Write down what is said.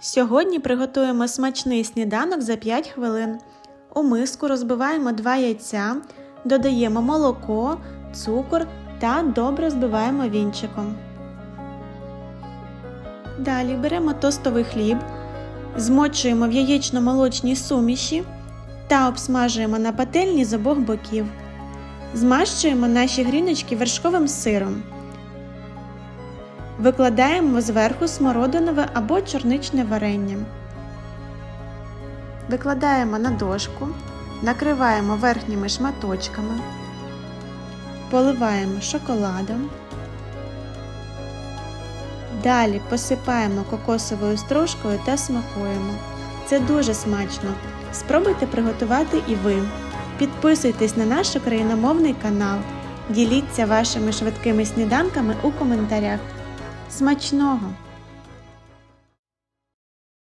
Сьогодні приготуємо смачний сніданок за 5 хвилин. У миску розбиваємо 2 яйця, додаємо молоко, цукор та добре збиваємо вінчиком. Далі беремо тостовий хліб, змочуємо в яєчно-молочній суміші та обсмажуємо на пательні з обох боків. Змащуємо наші гріночки вершковим сиром. Викладаємо зверху смородинове або чорничне варення. Викладаємо на дошку, накриваємо верхніми шматочками, поливаємо шоколадом. Далі посипаємо кокосовою стружкою та смакуємо. Це дуже смачно. Спробуйте приготувати і ви. Підписуйтесь на наш україномовний канал. Діліться вашими швидкими сніданками у коментарях. Смачного!